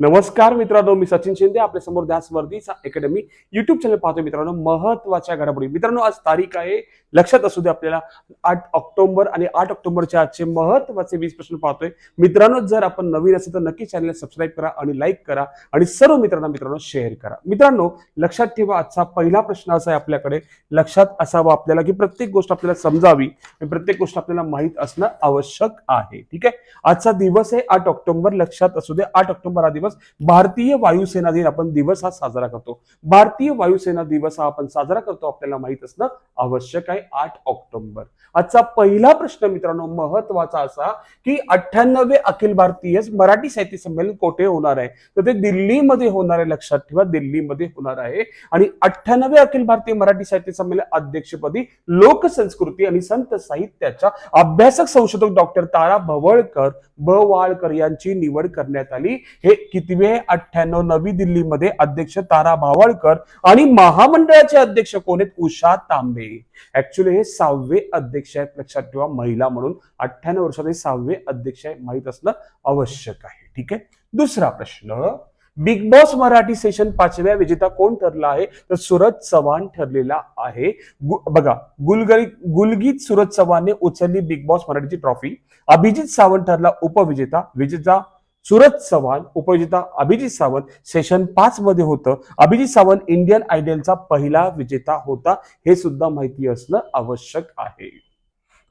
नमस्कार मित्रांनो मी सचिन शिंदे आपल्यासमोर ध्यासवर्धीचा अकॅडमी युट्यूब चॅनल पाहतो मित्रांनो. महत्त्वाच्या घडामोडी. मित्रांनो आज तारीख आहे. लक्षात असू दे आपल्याला आठ ऑक्टोबर आणि आठ ऑक्टोबरच्या आजचे महत्त्वाचे वीस प्रश्न पाहतोय. मित्रांनो जर आपण नवीन असेल तर नक्की चॅनल सबस्क्राईब करा आणि लाईक करा आणि सर्व मित्रांना मित्रांनो शेअर करा. मित्रांनो लक्षात ठेवा आजचा पहिला प्रश्न असा आहे आपल्याकडे. लक्षात असावा आपल्याला की प्रत्येक गोष्ट आपल्याला समजावी आणि प्रत्येक गोष्ट आपल्याला माहीत असणं आवश्यक आहे. ठीक आहे? आजचा दिवस आहे आठ ऑक्टोबर. लक्षात असू दे आठ ऑक्टोबर हा दिवस भारतीय वायुसेना दिन आपण दिवस हा साजरा करतो. भारतीय वायुसेना दिवस हा आपण साजरा करतो आपल्याला माहीत असणं आवश्यक आहे आठ ऑक्टोबर. आजचा पहिला प्रश्न मित्रांनो महत्त्वाचा असा की अठ्ठ्याण्णवे अखिल भारतीय मराठी साहित्य संमेलन कोठे होणार आहे? तर ते दिल्लीमध्ये होणार आहे लक्षात ठेवा दिल्लीमध्ये होणार आहे. आणि अठ्ठ्याण्णवे अखिल भारतीय मराठी साहित्य संमेलन अध्यक्षपदी लोकसंस्कृती आणि संत साहित्याच्या अभ्यासक संशोधक डॉक्टर तारा भवळकर भवाळकर यांची निवड करण्यात आली. हे कितवे अठ्ठ्याण्णव नवी दिल्लीमध्ये अध्यक्ष तारा भावळकर आणि महामंडळाचे अध्यक्ष कोण आहेत? उषा तांबे. ऍक्च्युली हे सहावे अध्यक्ष आहेत लक्षात ठेवा महिला म्हणून. अठ्ठ्याण्णव वर्षात हे सहावे अध्यक्ष आहे माहीत असणं आवश्यक आहे. ठीक आहे? दुसरा प्रश्न बिग बॉस मराठी सेशन पाचव्या विजेता कोण ठरला आहे? तर सूरज चव्हाण ठरलेला आहे. गु- बघा गुलगरी गुलगीत सूरज चव्हाणने उचलली बिग बॉस मराठीची ट्रॉफी. अभिजित सावंत ठरला उपविजेता. विजेता सुरत चव्हाण उपविजेता अभिजित सावंत सेशन पाच मध्ये होतं. अभिजित सावंत इंडियन आयडलचा पहिला विजेता होता. हे सुद्धा माहिती असणं आवश्यक आहे.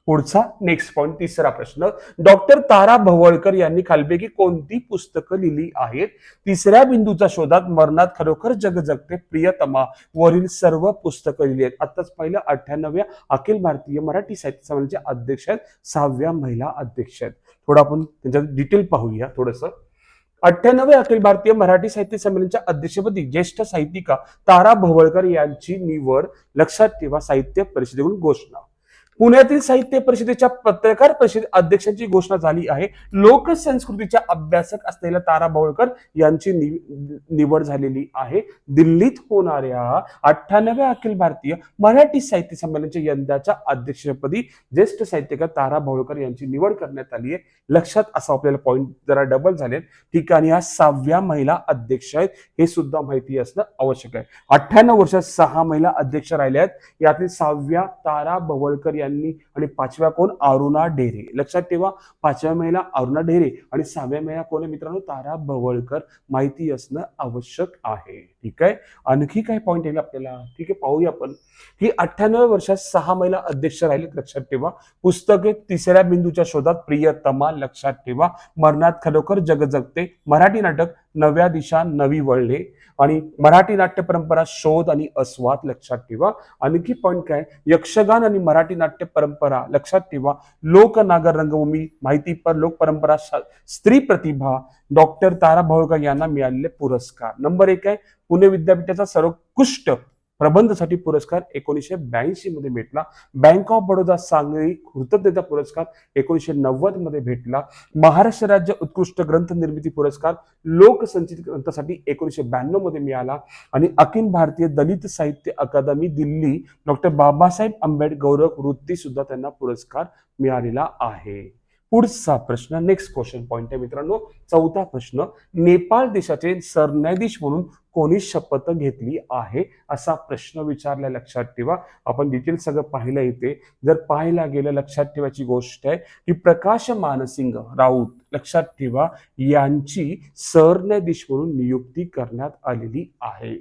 पुढचा नेक्स्ट पॉइंट तिसरा प्रश्न. डॉक्टर तारा भवळकर यांनी खालपैकी कोणती पुस्तकं लिहिली आहेत? तिसऱ्या बिंदूच्या शोधात मरणात खरोखर जग जगते प्रियतमा वरील सर्व पुस्तकं लिहिली आहेत. आताच पहिलं अठ्ठ्याण्णव्या अखिल भारतीय मराठी साहित्य संमेलनाचे अध्यक्ष आहेत. सहाव्या महिला अध्यक्ष आहेत. थोडं आपण त्यांच्यात डिटेल पाहूया थोडंसं. अठ्ठ्याण्णवे अखिल भारतीय मराठी साहित्य संमेलनाच्या अध्यक्षपदी ज्येष्ठ साहित्यिका तारा भवळकर यांची निवड लक्षात ठेवा साहित्य परिषदेकडून घोषणा. पुण्यातील साहित्य परिषदेच्या पत्रकार परिषद अध्यक्षांची घोषणा झाली आहे. लोकसंस्कृतीच्या अभ्यासक असलेल्या तारा बवळकर यांची निवड झालेली आहे. दिल्लीत होणाऱ्या अठ्ठ्याण्णव्या अखिल भारतीय मराठी साहित्य संमेलनाच्या यंदाच्या अध्यक्षपदी ज्येष्ठ साहित्यकार तारा बवळकर यांची निवड करण्यात आली आहे. लक्षात असा आपल्याला पॉईंट जरा डबल झाले. ठिकाणी आहे ह्या सहाव्या महिला अध्यक्ष आहेत हे सुद्धा माहिती असणं आवश्यक आहे. अठ्ठ्याण्णव वर्षात सहा महिला अध्यक्ष राहिल्या आहेत. यातील सहाव्या तारा बवळकर यांनी आणि पाचव्या कोण? अरुणा ढेरे लक्षात ठेवा पाचव्या महिला अरुणा ढेरे आणि सहाव्या महिला कोण आहे मित्रांनो? तारा बवळकर. माहिती असणं आवश्यक आहे. ठीक आहे? आणखी काय पॉईंट येईल आपल्याला? ठीक आहे पाहूया आपण. की अठ्ठ्याण्णव वर्षात सहा महिला अध्यक्ष राहिलेत लक्षात ठेवा. पुस्तके तिसऱ्या बिंदूच्या शोधात प्रियतमा लक्षात ठेवा. मरणात खरोखर जग जगते मराठी नाटक नव्या दिशा नवी वळले. आणि मराठी नाट्य परंपरा शोध आणि अस्वाद लक्षात ठेवा. आणखी पॉईंट काय? यक्षगान आणि मराठी नाट्य परंपरा लक्षात ठेवा. लोकनागर रंगभूमी माहिती पर लोक परंपरा स्त्री प्रतिभा डॉक्टर तारा भवळकर यांना मिळालेले पुरस्कार. नंबर एक आहे पुणे विद्यापीठाचा सर्वोत्कृष्ट प्रबंधसाठी पुरस्कार एकोणीसशे ब्याऐंशी मध्ये भेटला. बँक ऑफ बडोदा सांगली कृतज्ञता पुरस्कार एकोणीसशे नव्वदमध्ये भेटला. महाराष्ट्र राज्य उत्कृष्ट ग्रंथ निर्मिती पुरस्कार लोकसंचित ग्रंथासाठी एकोणीसशे ब्याण्णवमध्ये मिळाला. आणि अखिल भारतीय दलित साहित्य अकादमी दिल्ली डॉक्टर बाबासाहेब आंबेडकर गौरव वृत्ती सुद्धा त्यांना पुरस्कार मिळालेला आहे. पुढचा प्रश्न नेक्स्ट क्वेश्चन पॉईंट आहे मित्रांनो. चौथा प्रश्न नेपाळ देशाचे सरन्यायाधीश म्हणून कोणी शपथ घेतली आहे? असा प्रश्न विचारला लक्षात ठेवा. आपण डिटेल सगळं पाहिलं इथे. जर पाहायला गेलं लक्षात ठेवायची गोष्ट आहे की प्रकाश मानसिंग राऊत लक्षात ठेवा यांची सरन्यायाधीश म्हणून नियुक्ती करण्यात आलेली आहे.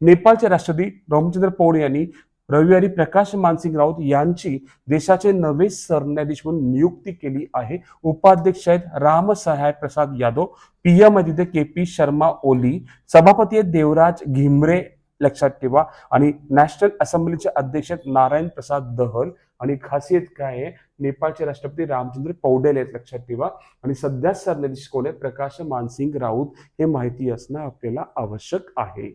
नेपाळचे राष्ट्रपती रामचंद्र पौड यांनी रविवारी प्रकाश मानसिंग राऊत यांची देशाचे नवे सरन्यायाधीश म्हणून नियुक्ती केली आहे. उपाध्यक्ष आहेत रामसहाय प्रसाद यादव पीएम आहे तिथे के पी शर्मा ओली सभापती आहेत देवराज घिमरे लक्षात ठेवा. आणि नॅशनल असेंब्लीचे अध्यक्ष आहेत नारायण प्रसाद दहल. आणि खासियत काय आहे? नेपाळचे राष्ट्रपती रामचंद्र पौडेल आहेत लक्षात ठेवा. आणि सध्या सरन्यायाधीश कोण आहे प्रकाश मानसिंग राऊत हे माहिती असणं आपल्याला आवश्यक आहे.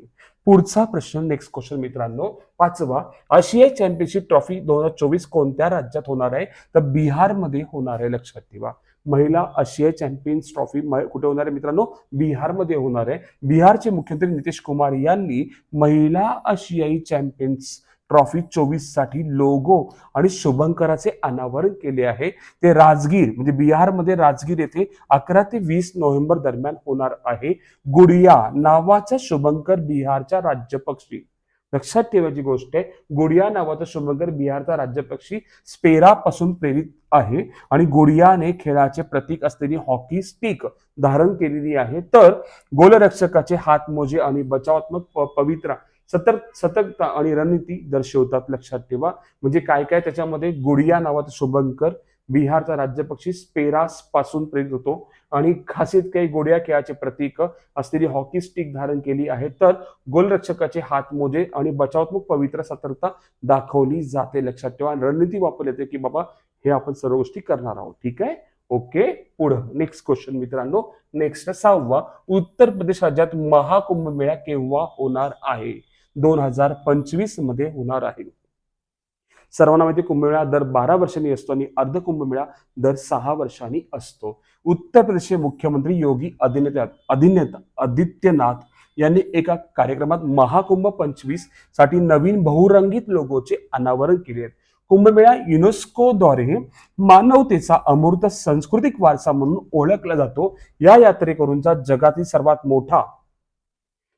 पुढचा प्रश्न नेक्स्ट क्वेश्चन मित्रांनो पाचवा. आशियाई चॅम्पियनशिप ट्रॉफी दोन हजार चोवीस कोणत्या राज्यात होणार आहे? तर बिहारमध्ये होणार आहे लक्षात ठेवा. महिला आशियाई चॅम्पियन्स ट्रॉफी कुठे होणार आहे मित्रांनो? बिहारमध्ये होणार आहे. बिहारचे मुख्यमंत्री नितीश कुमार यांनी महिला आशियाई चॅम्पियन्स ट्रॉफी चोवीससाठी लोगो आणि शुभंकराचे अनावरण केले आहे. ते राजगीर म्हणजे बिहारमध्ये राजगीर येथे अकरा ते वीस नोव्हेंबर दरम्यान होणार आहे. गुडिया नावाचा शुभंकर बिहारचा राज्यपक्षी. लक्षात ठेवायची गोष्ट आहे. गुडिया नावाचा शुभंकर बिहारचा राज्यपक्षी स्पेरापासून प्रेरित आहे आणि गुडियाने खेळाचे प्रतीक असलेली हॉकी स्टिक धारण केलेली आहे. तर गोलरक्षकाचे हातमोजे आणि बचावात्मक प- पवित्रा सतर्क सतर्कता आणि रणनीती दर्शवतात. लक्षात ठेवा. म्हणजे काय काय त्याच्यामध्ये गुडिया नावाचा शुभंकर बिहारचा राज्यपक्षी स्पेरासपासून प्रेरित होतो. आणि खासीत काही गोड्या खेळाचे प्रतीक असलेली हॉकी स्टिक धारण केली आहे. तर गोलरक्षकाचे हातमोजे आणि बचावात्मक पवित्र सतर्कता दाखवली जाते. लक्षात ठेवा. रणनीती वापरली जाते की बाबा हे आपण सर्व गोष्टी करणार आहोत. ठीक आहे? ओके. पुढं. नेक्स्ट क्वेश्चन मित्रांनो. नेक्स्ट सहावा. उत्तर प्रदेश राज्यात महाकुंभ मेळा केव्हा होणार आहे? दोन हजार पंचवीसमध्ये होणार आहे. सर्वांना माहिती कुंभमेळा दर बारा वर्षांनी असतो आणि अर्ध कुंभमेळा दर सहा वर्षांनी असतो. उत्तर प्रदेशचे मुख्यमंत्री योगी अधिनेता अधिनेता आदित्यनाथ यांनी एका कार्यक्रमात महाकुंभ पंचवीससाठी नवीन बहुरंगीत लोगोचे अनावरण केले आहेत. कुंभमेळा युनेस्कोद्वारे मानवतेचा अमूर्त सांस्कृतिक वारसा म्हणून ओळखला जातो. या यात्रेकरूंचा जगातील सर्वात मोठा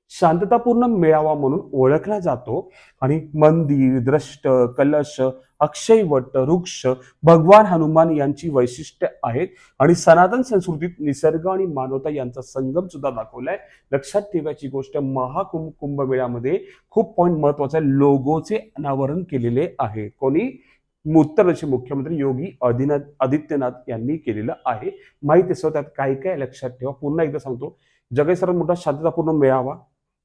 शांततापूर्ण मेळावा म्हणून ओळखला जातो. आणि मंदिर द्रष्ट कलश अक्षयवट वृक्ष भगवान हनुमान यांची वैशिष्ट्य आहेत. आणि सनातन संस्कृतीत निसर्ग आणि मानवता यांचा संगम सुद्धा दाखवलाय. लक्षात ठेवायची गोष्ट महाकुंभ कुंभमेळ्यामध्ये खूप पॉईंट महत्त्वाचा आहे. लोगोचे अनावरण केलेले आहे. कोणी? उत्तर प्रदेशचे मुख्यमंत्री योगी आदिनाथ आदित्यनाथ यांनी केलेलं आहे. माहिती असं त्यात काय काय लक्षात ठेवा. पुन्हा एकदा सांगतो. जगात सर्वात मोठा शांततापूर्ण मेळावा.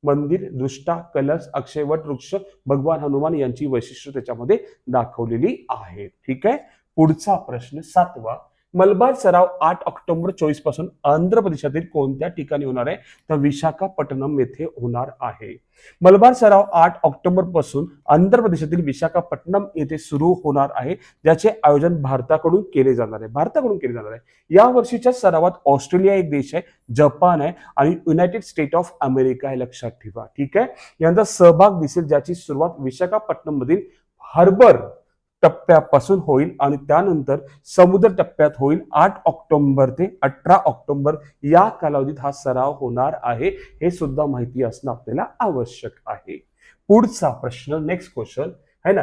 मंदिर दृष्टा कलश अक्षयवट वृक्ष भगवान हनुमान यांची वैशिष्ट्य त्याच्यामध्ये दाखवलेली आहे. ठीक आहे? पुढचा प्रश्न सातवा. मलबार सराव आठ ऑक्टोबर चोवीसपासून आंध्र प्रदेशातील कोणत्या ठिकाणी होणार आहे? तर विशाखापट्टणम येथे होणार आहे. मलबार सराव आठ ऑक्टोबरपासून आंध्र प्रदेशातील विशाखापट्टणम येथे सुरू होणार आहे. ज्याचे आयोजन भारताकडून केले जाणार आहे. भारताकडून केले जाणार आहे. या वर्षीच्या सरावात ऑस्ट्रेलिया एक देश आहे जपान आहे आणि युनायटेड स्टेट ऑफ अमेरिका हे लक्षात ठेवा. ठीक आहे? यांचा सहभाग दिसेल ज्याची सुरुवात विशाखापट्टणम मधील हार्बर टप्प्यापासून होईल आणि त्यानंतर समुद्र टप्प्यात होईल. आठ ऑक्टोंबर ते अठरा ऑक्टोबर या कालावधीत हा सराव होणार आहे. हे सुद्धा माहिती असणं आपल्याला आवश्यक आहे. पुढचा प्रश्न नेक्स्ट क्वेश्चन है ना?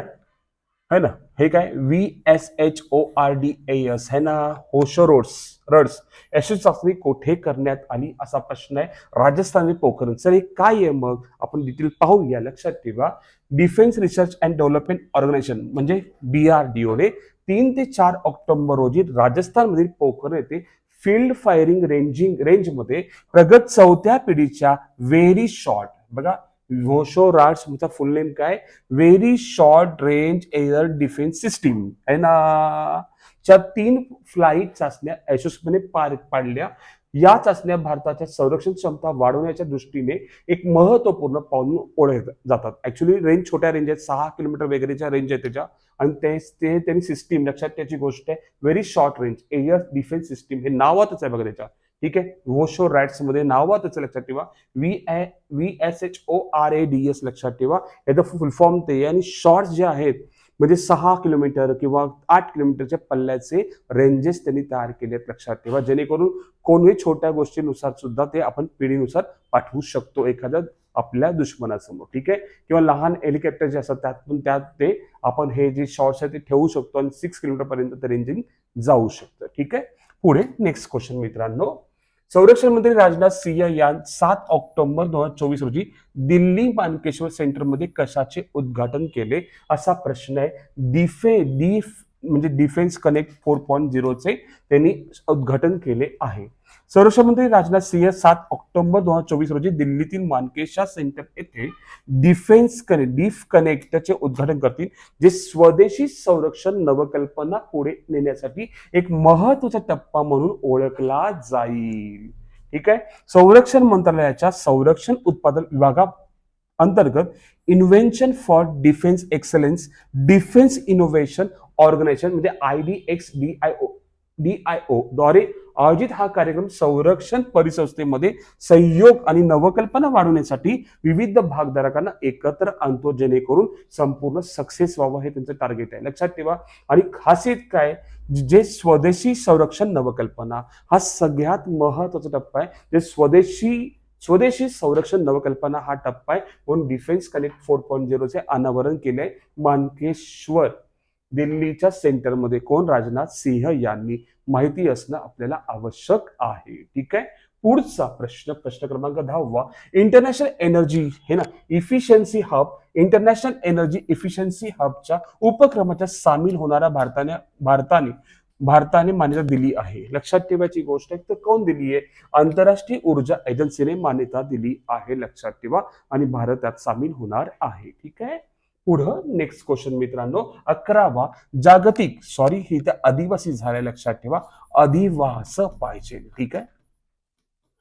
है ना? हे काय? V S H O R D S है ना? होशरोड्स रड्स यशस्वी चाचणी कोठे करण्यात आली असा प्रश्न आहे. राजस्थान पोखरण. सर हे काय आहे मग? आपण डिटेल पाहूया. लक्षात ठेवा. Defence research and development organisation म्हणजे बी आर डी ओने तीन ते चार ऑक्टोबर रोजी राजस्थानमधील पोखरण येथे फील्ड फायरिंग रेंजिंग रेंजमध्ये प्रगत चौथ्या पिढीच्या व्हेरी शॉर्ट बघा वोशो राट्स तुमचा फुल नेम काय very short range air defence system आहे ना? च्या तीन फ्लाईट चाचण्या यशस्वीपणे पार पाडल्या. या चाचण्या भारताच्या संरक्षण क्षमता वाढवण्याच्या दृष्टीने एक महत्त्वपूर्ण पाऊल ओळख जातात. ऍक्च्युली रेंज छोट्या रेंज आहेत. सहा किलोमीटर वगैरेच्या रेंज आहे त्याच्या. आणि ते ते त्यांनी सिस्टीम लक्षात त्याची गोष्ट आहे. Very short range air defence system हे नावातच आहे बघा त्याच्या. ठीक आहे? वोशो रॅट्समध्ये नावातच त्याचं लक्षात ठेवा. V V S H O R A D S लक्षात ठेवा. याचं फुल फॉर्म ते आणि शॉर्ट्स जे आहेत म्हणजे सहा किलोमीटर किंवा आठ किलोमीटरच्या पल्ल्याचे रेंजेस त्यांनी तयार केले आहेत लक्षात ठेवा. जेणेकरून कोणीही छोट्या गोष्टीनुसार सुद्धा ते आपण पिढीनुसार पाठवू शकतो एखाद्या आपल्या दुश्मनासमोर. ठीक आहे? किंवा लहान हेलिकॉप्टर जे असतात त्यातून त्यात ते आपण हे जे शॉर्ट्स आहेत ते ठेवू शकतो आणि सिक्स किलोमीटर पर्यंत ते रेंजिंग जाऊ शकतं. ठीक आहे? पुढे नेक्स्ट क्वेश्चन मित्रांनो. संरक्षण मंत्री राजनाथ सिंह या सात ऑक्टोबर दोन हजार चोवीस रोजी दिल्ली मानकेश्वर सेंटरमध्ये कशाचे उद्घाटन केले? असा प्रश्न आहे. डिफे डिफ म्हणजे डिफेन्स कनेक्ट फोर पॉईंट झिरोचे त्यांनी उद्घाटन केले आहे. संरक्षण मंत्री राजनाथ सिंह सात ऑक्टोबर दोन हजार चोवीस रोजी दिल्लीतील मानकेशा सेंटर येथे डिफेन्स कनेक्ट डिफ कनेक्टचे उद्घाटन करतील जे स्वदेशी संरक्षण नवकल्पना पुढे नेण्यासाठी एक महत्त्वाचा टप्पा म्हणून ओळखला जाईल. ठीक आहे? संरक्षण मंत्रालयाच्या संरक्षण उत्पादन विभागा अंतर्गत invention for defence excellence defence innovation organisation म्हणजे I D X D I O D I O द्वारे आयोजित हा कार्यक्रम संरक्षण परिसंस्थेमध्ये सहयोग आणि नवकल्पना वाढवण्यासाठी विविध भागधारकांना एकत्र आणतो जेणेकरून संपूर्ण सक्सेस व्हावं हे त्यांचं टार्गेट आहे. लक्षात ठेवा. आणि खासियत काय? जे स्वदेशी संरक्षण नवकल्पना हा सगळ्यात महत्त्वाचा टप्पा आहे. जे स्वदेशी स्वदेशी संरक्षण नवकल्पना हा टप्पा आहे. म्हणून डिफेन्स कनेक्ट फोर पॉईंट झिरोचे अनावरण केलंय मानकेश्वर. दिल्लीच्या सेंटरमध्ये कोण? राजनाथ सिंह यांनी माहिती असणं आपल्याला आवश्यक आहे. ठीक आहे? पुढचा प्रश्न प्रश्न क्रमांक दहावा. इंटरनॅशनल एनर्जी हे ना efficiency hub international energy efficiency हबच्या उपक्रमाच्या सामील होणाऱ्या भारताने भारताने भारताने मान्यता दिली आहे. लक्षात ठेवायची गोष्ट आहे तर कोण दिली आहे? आंतरराष्ट्रीय ऊर्जा एजन्सीने मान्यता दिली आहे लक्षात ठेवा. आणि भारत त्यात सामील होणार आहे. ठीक आहे? पुढं नेक्स्ट क्वेश्चन मित्रांनो अकरावा जागतिक सॉरी ही त्या आदिवासी झाल्या लक्षात ठेवा अधिवास पाहिजे ठीक आहे?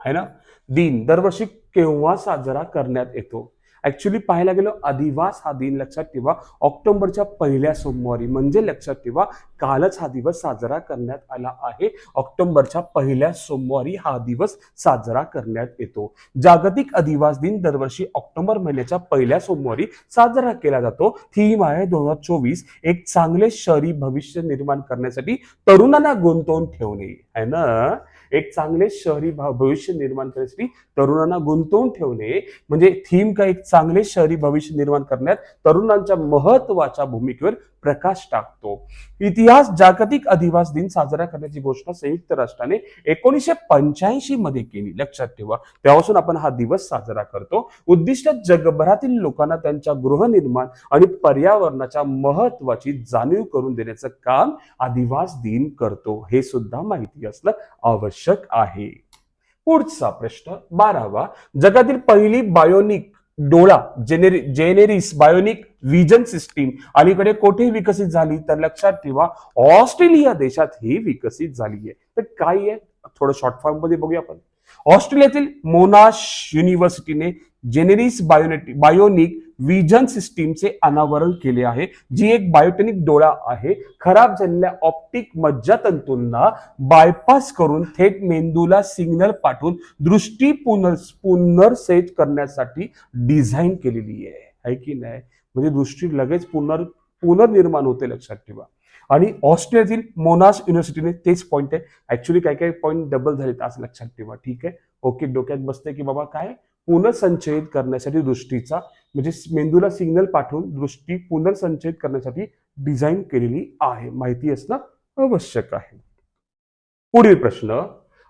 है ना? दिन दरवर्षी केव्हा साजरा करण्यात येतो? ऍक्च्युली पाहायला गेलो अधिवास हा दिन लक्षात ठेवा. ऑक्टोबरच्या पहिल्या सोमवारी म्हणजे लक्षात ठेवा कालच हा दिवस साजरा करण्यात आला आहे. ऑक्टोबरच्या पहिल्या सोमवारी हा दिवस साजरा करण्यात येतो. जागतिक अधिवास दिन दरवर्षी ऑक्टोबर महिन्याच्या पहिल्या सोमवारी साजरा केला जातो. थीम आहे दोन हजार चोवीस एक चांगले शहरी भविष्य निर्माण करण्यासाठी तरुणांना गुंतवून ठेवणे. है ना? एक चांगले शहरी भविष्य निर्माण करण्यासाठी तरुणांना गुंतवून ठेवणे म्हणजे थीम का एक चांगले शहरी भविष्य निर्माण करण्यात तरुणांच्या महत्त्वाच्या भूमिकेवर प्रकाश टाकतो. इतिहास जागतिक अधिवास दिन साजरा करण्याची घोषणा संयुक्त राष्ट्राने एकोणीसशे पंच्याऐंशी मध्ये केली. लक्षात ठेवा तेव्हापासून आपण हा दिवस साजरा करतो. उद्दिष्ट जगभरातील लोकांना त्यांच्या गृहनिर्माण आणि पर्यावरणाच्या महत्वाची जाणीव करून देण्याचं काम आदिवास दिन करतो. हे सुद्धा माहिती असणं आवश्यक आहे. पुढचा प्रश्न बारावा. जगातील पहिली बायोनिक डोळा Genneri Gennaris bionic vision system अलीकडे कोठे विकसित झाली तर लक्षात ठेवा ऑस्ट्रेलिया देशात ही विकसित झाली आहे तर काय आहे थोडं शॉर्ट फॉर्ममध्ये बघूया आपण. ऑस्ट्रेलियातील मोनाश युनिव्हर्सिटीने जेनेरिस बायोनेटिक बायोनिक विजन सिस्टीमचे अनावरण केले आहे जी एक बायोटेनिक डोळा आहे. खराब झालेल्या ऑप्टिक मज्जातंतूंना बायपास करून थेट मेंदूला सिग्नल पाठवून दृष्टी पुनर् पुनर्सेट करण्यासाठी डिझाईन केलेली आहे. है की नाही? म्हणजे दृष्टी लगेच पुनर् पुनर्निर्माण होते लक्षात ठेवा. आणि ऑस्ट्रियातील मोनास युनिव्हर्सिटीने तेच पॉईंट आहे. ऍक्च्युली काय काय पॉईंट डबल झालेत असं लक्षात ठेवा. ठीक आहे? ओके डोक्यात बसते की बाबा काय? पुनर्संचयित करण्यासाठी दृष्टीचा म्हणजे मेंदूला सिग्नल पाठवून दृष्टी पुनर्संचयित करण्यासाठी डिझाईन केलेली आहे. माहिती असणं आवश्यक आहे. पुढील प्रश्न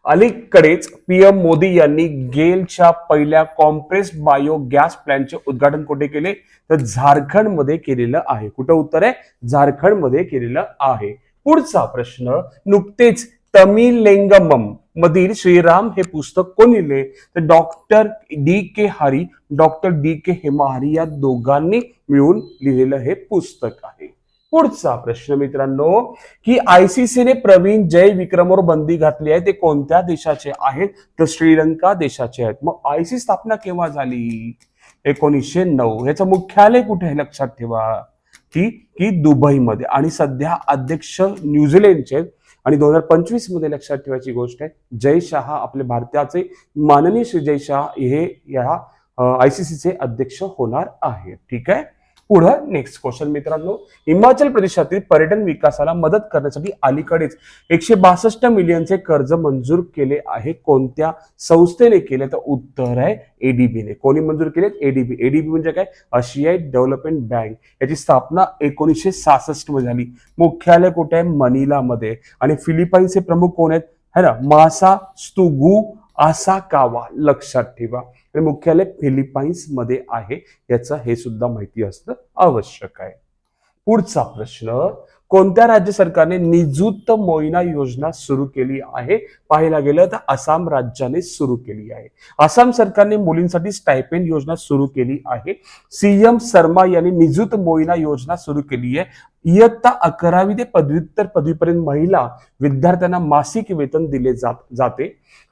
अलीकडेच पीएम मोदी यांनी गेलच्या पहिल्या कॉम्प्रेस बायो गॅस प्लॅनचे उद्घाटन कुठे केले? तर झारखंडमध्ये केलेलं आहे. कुठं उत्तर आहे? झारखंडमध्ये केलेलं आहे. पुढचा प्रश्न नुकतेच तमिलेंगमम मधील श्रीराम हे पुस्तक कोण लिहिले? तर doctor D K Hari doctor D K Hemahari या दोघांनी मिळून लिहिलेलं हे पुस्तक आहे. पुढचा प्रश्न मित्रांनो की आयसीसीने प्रवीण जय विक्रमवर बंदी घातली आहे ते कोणत्या देशाचे आहेत? तर श्रीलंका देशाचे आहेत. मग आयसी स्थापना केव्हा झाली? एकोणीसशे नऊ. याचं मुख्यालय कुठे आहे? लक्षात ठेवा. की की दुबईमध्ये. आणि सध्या अध्यक्ष न्यूझीलंडचे आणि दोन हजार पंचवीसमध्ये लक्षात ठेवायची गोष्ट आहे जय शहा आपले भारताचे माननीय श्री जय शहा हे या आयसीसीचे अध्यक्ष होणार आहेत. ठीक आहे? पुढं नेक्स्ट क्वेश्चन मित्रांनो हिमाचल प्रदेशातील पर्यटन विकासाला मदत करण्यासाठी अलीकडेच एकशे बासष्ट मिलियनचे कर्ज मंजूर केले आहे. कोणत्या संस्थेने केले? तर उत्तर आहे एडीबीने कोणी मंजूर केले एडीबी एडीबी म्हणजे काय? आशियाई डेव्हलपमेंट बँक. याची स्थापना एकोणीसशे सहासष्टमध्ये झाली. मुख्यालय कुठे आहे? मनिलामध्ये आणि फिलिपाईन्सचे प्रमुख कोण आहेत? है ना मासा स्तुगू आसाकावा. लक्षात ठेवा. आणि मुख्यालय फिलिपाईन्समध्ये आहे. याचा हे सुद्धा माहिती असणं आवश्यक आहे. पुढचा प्रश्न कोणत्या राज्य सरकारने निजुत मोहिना योजना सुरू केली आहे? पाहायला गेलं तर आसाम राज्याने सुरू केली आहे. आसाम सरकारने मुलींसाठी स्टायपेंड योजना सुरू केली आहे. सीएम शर्मा यांनी निजुत मोहिना योजना सुरू केली आहे. इयत्ता अकरावी ते पदव्युत्तर पदवीपर्यंत महिला विद्यार्थ्यांना मासिक वेतन दिले जात जाते.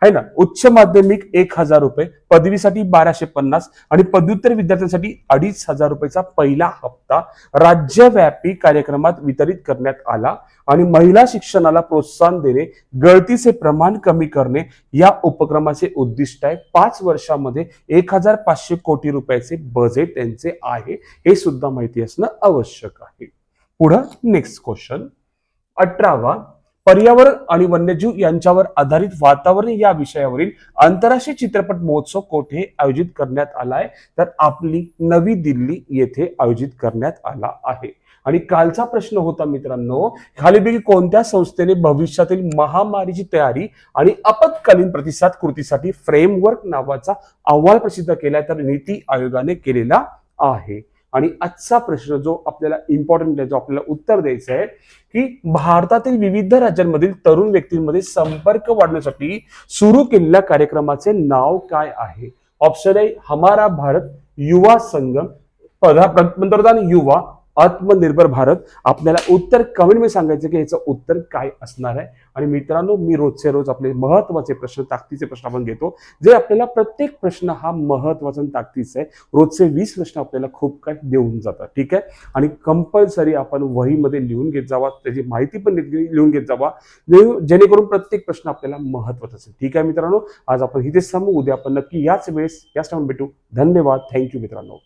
है ना? उच्च माध्यमिक एक हजार रुपये पदवीसाठी बाराशे पन्नास आणि पदव्युत्तर विद्यार्थ्यांसाठी अडीच हजार रुपयाचा पहिला हप्ता राज्यव्यापी कार्यक्रमात वितरित करण्यात आला आणि महिला शिक्षणाला प्रोत्साहन देणे गळतीचे प्रमाण कमी करणे या उपक्रमाचे उद्दिष्ट आहे. पाच वर्षामध्ये एक हजार पाचशे कोटी रुपयाचे बजेट त्यांचे आहे. हे सुद्धा माहिती असणं आवश्यक आहे. पुढं नेक्स्ट क्वेश्चन अठरावा पर्यावरण आणि वन्यजीव यांच्यावर आधारित वातावरण या विषयावरील आंतरराष्ट्रीय चित्रपट महोत्सव कोठे आयोजित करण्यात आलाय तर आपली नवी दिल्ली येथे आयोजित करण्यात आला आहे. आणि कालचा प्रश्न होता मित्रांनो खालीपैकी कोणत्या संस्थेने भविष्यातील महामारीची तयारी आणि आपत्कालीन प्रतिसाद कृतीसाठी फ्रेमवर्क नावाचा अहवाल प्रसिद्ध केला तर नीती आयोगाने केलेला आहे. आणि आजचा प्रश्न जो आपल्याला इम्पॉर्टंट आहे जो आपल्याला उत्तर द्यायचं आहे की भारतातील विविध राज्यांमधील तरुण व्यक्तींमध्ये संपर्क वाढण्यासाठी सुरू केलेल्या कार्यक्रमाचे नाव काय आहे? ऑप्शन आहे हमारा भारत युवा संगम. पंतप्रधान युवा आत्मनिर्भर भारत. आपल्याला उत्तर कमेंटमध्ये सांगायचं की याचं उत्तर काय असणार आहे? आणि मित्रांनो मी रोजचे रोज आपले महत्त्वाचे प्रश्न ताकदीचे प्रश्न आपण घेतो. जे आपल्याला प्रत्येक प्रश्न हा महत्त्वाचा ताकदीचा आहे रोजचे वीस प्रश्न आपल्याला खूप काही देऊन जातात. ठीक आहे? आणि कंपल्सरी आपण वहीमध्ये लिहून घेत जावा त्याची माहिती पण लिहून घेत जावा. जेणेकरून प्रत्येक प्रश्न आपल्याला महत्त्वाचा असेल ठीक आहे मित्रांनो? आज आपण इथे थांबू उद्या आपण नक्की याच वेळेस याच टाइम भेटू. धन्यवाद. थँक्यू मित्रांनो.